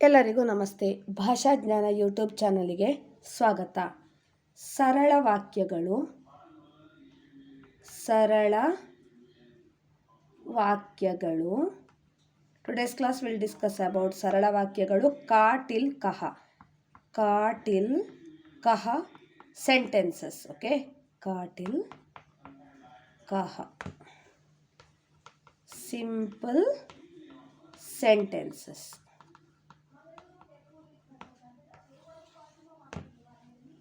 ಎಲ್ಲರಿಗೂ ನಮಸ್ತೆ. ಭಾಷಾ ಜ್ಞಾನ ಯೂಟ್ಯೂಬ್ ಚಾನಲಿಗೆ ಸ್ವಾಗತ. ಸರಳ ವಾಕ್ಯಗಳು. ಸರಳ ವಾಕ್ಯಗಳು. Today's class will discuss about ಸರಳ ವಾಕ್ಯಗಳು. ಕಾಟಿಲ್ ಕಹ. ಕಾಟಿಲ್ ಕಹ ಸೆಂಟೆನ್ಸಸ್ ಓಕೆ ಕಾಟಿಲ್ ಕಹ. Simple sentences.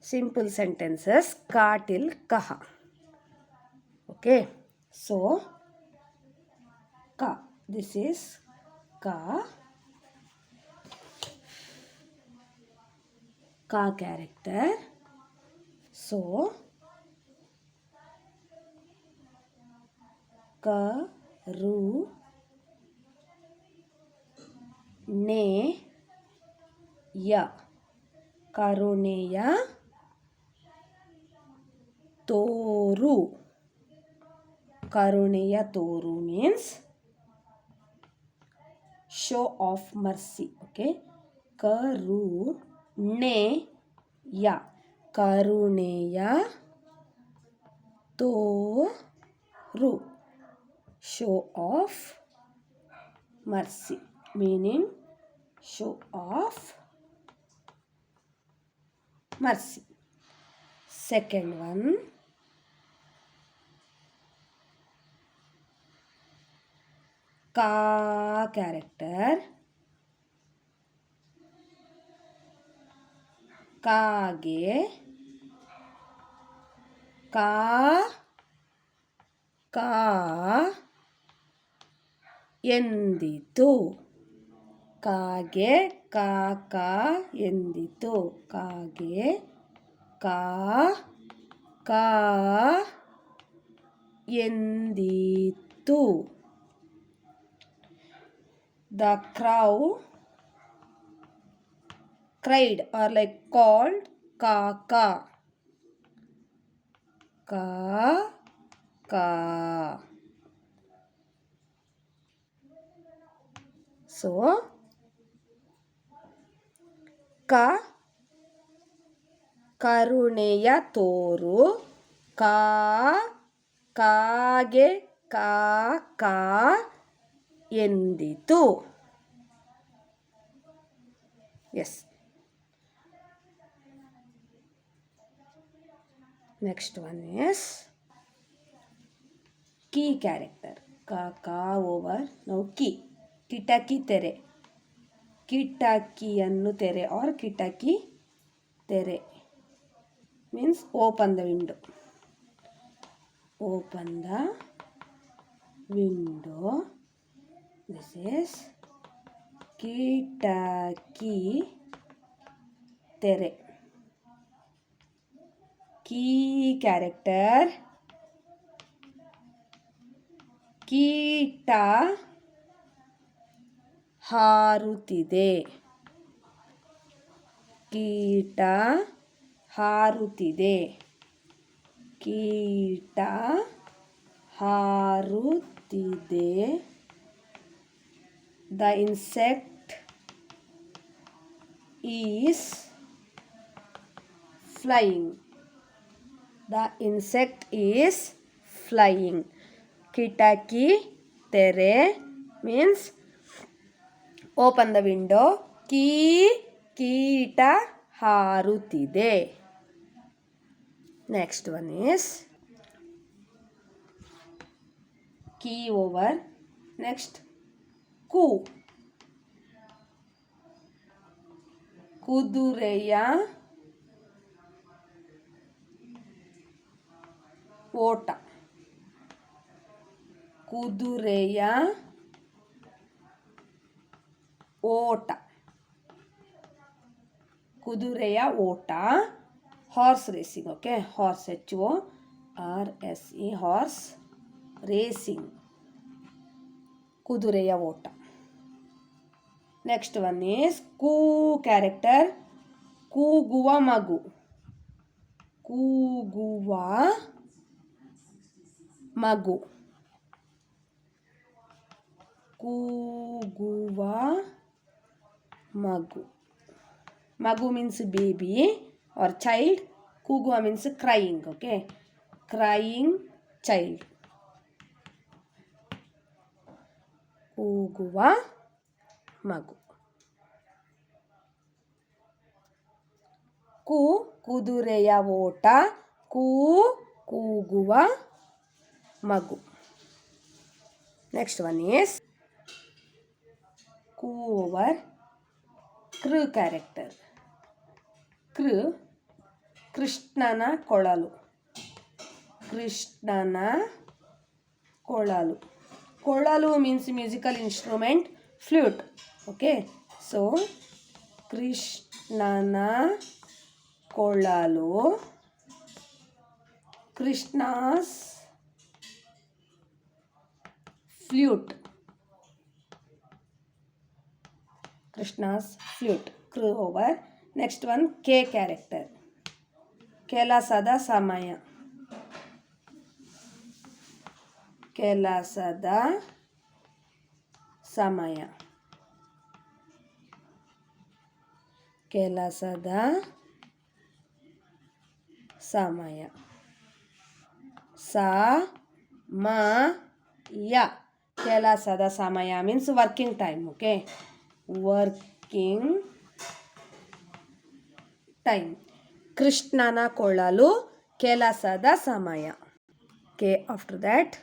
सिंपल सेंटेंसेस काटिल कहा ओके सो का दिस इज़ का का कैरेक्टर सो करू ने या करुणेया ತೋರು. ಕರುಣೆಯ ತೋರು means show of mercy okay ಕರು ನೆ ಯ ಕರುಣೆಯ ತೋರು. Show of mercy meaning show of mercy. Second one. Ka character. ಕಾಗೆ. ಕಾ. ಕಾ. ಎಂದಿತು. ಕಾಗೆ ಕಾಕ ಎಂದಿತು. ಕಾಗೆ ಕಾ ಕಾ ಎಂದಿತು. The crow cried or like called ಕಾಕ ಸೊ ಕ ಕರುಣೆಯ ತೋರು ಕಾ ಕಾಗೆ ಕಾ ಕಾ ಎಂದಿತು? ಎಸ್ ನೆಕ್ಸ್ಟ್ ಒನ್ ಎಸ್ ಕೀ ಕ್ಯಾರೆಕ್ಟರ್ ಕ ಕಾ ಓವರ್. ನೋ ಕಿ ಕಿಟಕಿ ತೆರೆ. ಕಿಟಕಿಯನ್ನು ತೆರೆ ಆರ್ ಕಿಟಕಿ ತೆರೆ. Means open the window open the window is ಕಿಟಕಿ ತೆರೆ ಕೀ ಕ್ಯಾರೆಕ್ಟರ್ ಕೀಟ ಹಾರುತ್ತಿದೆ ಕೀಟ ಹಾರುತ್ತಿದೆ ಕೀಟ ಹಾರುತ್ತಿದೆ the insect is flying the insect is flying ಕಿಟಕಿ ತೆರೆ means open the window key ಕೀಟ ಹಾರುತ್ತಿದೆ next one is key over next ಕು. ಕುದುರೆಯ ಓಟ. ಕುದುರೆಯ ಓಟ. ಕುದುರೆಯ ಓಟ. Horse racing, okay? Horse H O R S E horse racing. ಕುದುರೆಯ ಓಟ. ನೆಕ್ಸ್ಟ್ ಒನ್ ಈಸ್ ಕೂ ಕ್ಯಾರೆಕ್ಟರ್ ಕೂಗುವ ಮಗು ಕೂಗುವ ಮಗು ಕೂಗುವ Magu. Magu means baby or child. Kugua means crying. Okay. Crying child. ಕೂಗುವ ಮಗು ಕು ಕುದುರೆಯ ಓಟ ಕೂ ಕೂಗುವ ಮಗು ನೆಕ್ಸ್ಟ್ ಒನ್ ಈಸ್ ಕೂ ಓವರ್ ಕೃ ಕ್ಯಾರೆಕ್ಟರ್ ಕೃ ಕೃಷ್ಣನ ಕೊಳಲು ಕೃಷ್ಣನ ಕೊಳಲು ಕೊಳಲು means musical instrument flute okay so ಕೃಷ್ಣನ ಕೊಳಲು ಕೃಷ್ಣಾಸ್ ಫ್ಲೂಟ್ ಕೃಷ್ಣಾಸ್ ಫ್ಲೂಟ್ ಕ್ರೂ ಓವರ್ ನೆಕ್ಸ್ಟ್ ಒನ್ ಕೆ ಕ್ಯಾರೆಕ್ಟರ್ ಕೆಲಸದ ಸಮಯ ಕೆಲಸದ ಸಮಯ ಕೆಲಸದ ಸಮಯ. ಸಮಯ. ಕೆಲಸದ ಸಮಯ means working time okay working time ಕೃಷ್ಣನ ಕೊಳ್ಳಲು ಕೆಲಸದ ಸಮಯ. ಕೆ ಆಫ್ಟರ್ ದ್ಯಾಟ್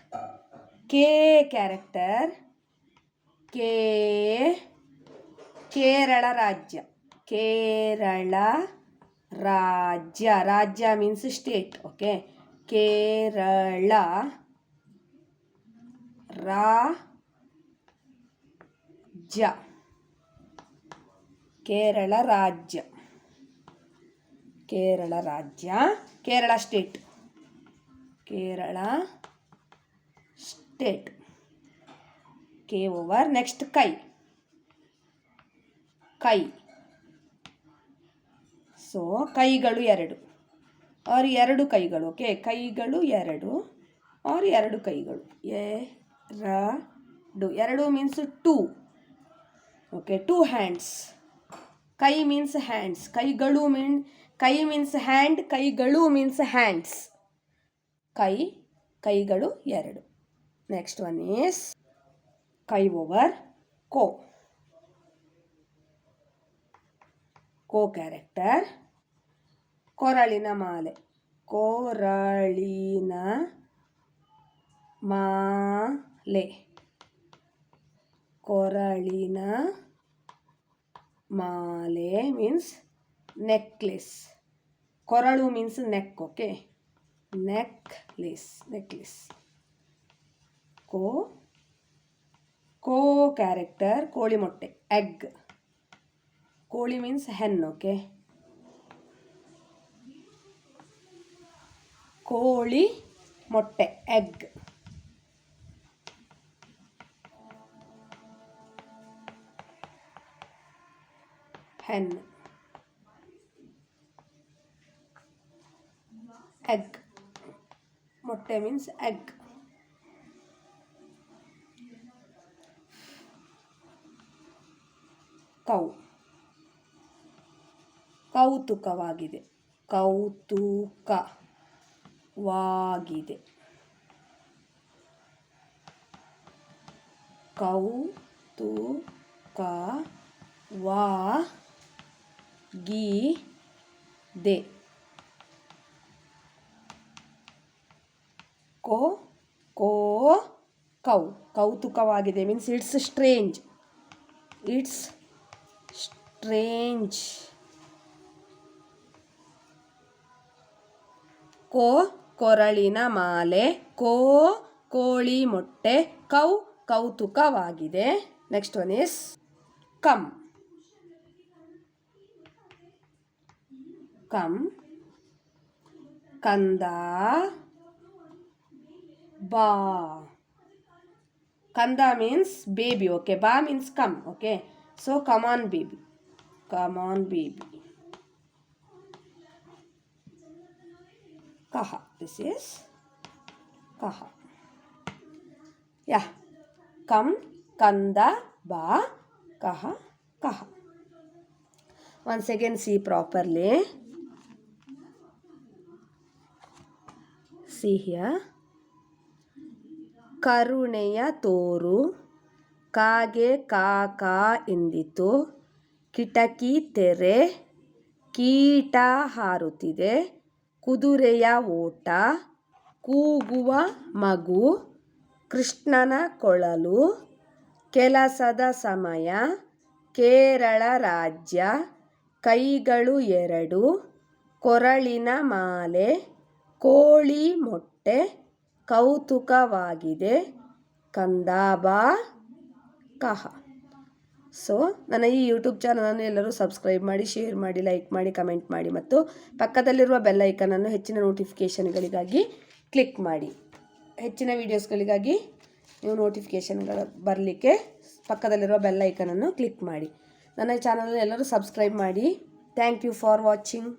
ಕೆ ಕ್ಯಾರೆಕ್ಟರ್ ಕೆ ಕೇರಳ ರಾಜ್ಯ. ಕೇರಳ ರಾಜ್ಯ ರಾಜ್ಯ ಮೀನ್ಸ್ ಸ್ಟೇಟ್ ಓಕೆ ಕೇರಳ ರಾಜ್ಯ. ಕೇರಳ ರಾಜ್ಯ. ಕೇರಳ ರಾಜ್ಯ. ಕೇರಳ ಸ್ಟೇಟ್ ಕೇರಳ ಸ್ಟೇಟ್ ಕೆ ಓವರ್ ನೆಕ್ಸ್ಟ್ ಕೈ ಕೈ ಸೊ, ಕೈಗಳು ಎರಡು. ಆರ್ ಎರಡು ಕೈಗಳು ಓಕೆ ಕೈಗಳು ಎರಡು, ಆರ್ ಎರಡು ಕೈಗಳು. ಎ, ರ, ಡು. ಎರಡು means two okay two hands ಕೈ ಮೀನ್ಸ್ ಹ್ಯಾಂಡ್ಸ್ ಕೈಗಳು ಮೀನ್ ಕೈ ಮೀನ್ಸ್ ಹ್ಯಾಂಡ್ ಕೈಗಳು ಮೀನ್ಸ್ ಹ್ಯಾಂಡ್ಸ್ ಕೈ, ಕೈಗಳು ಎರಡು. ನೆಕ್ಸ್ಟ್ ಒನ್ ಈಸ್ ಕೈ ಓವರ್ ಕೋ. ಕೋ ಕ್ಯಾರೆಕ್ಟರ್ ಕೊರಳಿನ ಮಾಲೆ. ಕೊರಳಿನ ಮಾಲೆ. ಕೊರಳಿನ ಮಾಲೆ means necklace ಕೊರಳು means neck okay necklace necklace ಕೋ ಕೋ ಕ್ಯಾರೆಕ್ಟರ್ ಕೋಳಿ ಮೊಟ್ಟೆ ಎಗ್ ಕೋಳಿ ಮೀನ್ಸ್ ಹೆನ್ ಓಕೆ ಕೋಳಿ ಮೊಟ್ಟೆ ಎಗ್ ಹೆನ್ ಎಗ್ ಮೊಟ್ಟೆ ಮೀನ್ಸ್ ಎಗ್ ಕೌ ಕೌತುಕವಾಗಿದೆ. ಕೌತುಕವಾಗಿದೆ. ಕೌತುಕವಾಗಿದೆ. ಕೋ ಕೋ ಕೌ. ಕೌತುಕವಾಗಿದೆ means it's strange it's strange ಕೋ ಕೊರಳಿನ ಮಾಲೆ, ಕೋ ಕೋಳಿ ಮೊಟ್ಟೆ ಕೌ ಕೌತುಕವಾಗಿದೆ. Next one is come come ಕಂದ, ಬಾ. ಕಂದ ಮೀನ್ಸ್ ಬೇಬಿ ಓಕೆ ಬಾ means come okay so come on baby come on baby kaha. This is kaha. Yeah. Kam, kanda, ba, kaha, kaha. Once again see properly see here ಕರುಣೆಯ ತೋರು ಕಾಗೆ ಕಾಕ ಎಂದಿತು ಕಿಟಕಿ ತೆರೆ ಕೀಟ ಹಾರುತ್ತಿದೆ ಕುದುರೆಯ ಓಟ, ಕೂಗುವ ಮಗು, ಕೃಷ್ಣನ ಕೊಳಲು, ಕೆಲಸದ ಸಮಯ, ಕೇರಳ ರಾಜ್ಯ, ಕೈಗಳು ಎರಡು, ಕೊರಳಿನ ಮಾಲೆ, ಕೋಳಿ ಮೊಟ್ಟೆ, ಕೌತುಕವಾಗಿದೆ. ಕಂದಾಬಾ, ಕಹ. ಸೊ ನನ್ನ ಈ ಯೂಟ್ಯೂಬ್ ಚಾನಲನ್ನು ಎಲ್ಲರೂ ಸಬ್ಸ್ಕ್ರೈಬ್ ಮಾಡಿ ಶೇರ್ ಮಾಡಿ ಲೈಕ್ ಮಾಡಿ ಕಮೆಂಟ್ ಮಾಡಿ ಮತ್ತು ಪಕ್ಕದಲ್ಲಿರುವ ಬೆಲ್ ಐಕನನ್ನು ಹೆಚ್ಚಿನ ನೋಟಿಫಿಕೇಷನ್ಗಳಿಗಾಗಿ ಕ್ಲಿಕ್ ಮಾಡಿ. ಹೆಚ್ಚಿನ ವೀಡಿಯೋಸ್ಗಳಿಗಾಗಿ ನೀವು ನೋಟಿಫಿಕೇಷನ್ಗಳು ಬರಲಿಕ್ಕೆ ಪಕ್ಕದಲ್ಲಿರುವ ಬೆಲ್ ಐಕನನ್ನು ಕ್ಲಿಕ್ ಮಾಡಿ. ನನ್ನ ಚಾನಲನ್ನು ಎಲ್ಲರೂ ಸಬ್ಸ್ಕ್ರೈಬ್ ಮಾಡಿ. Thank you for watching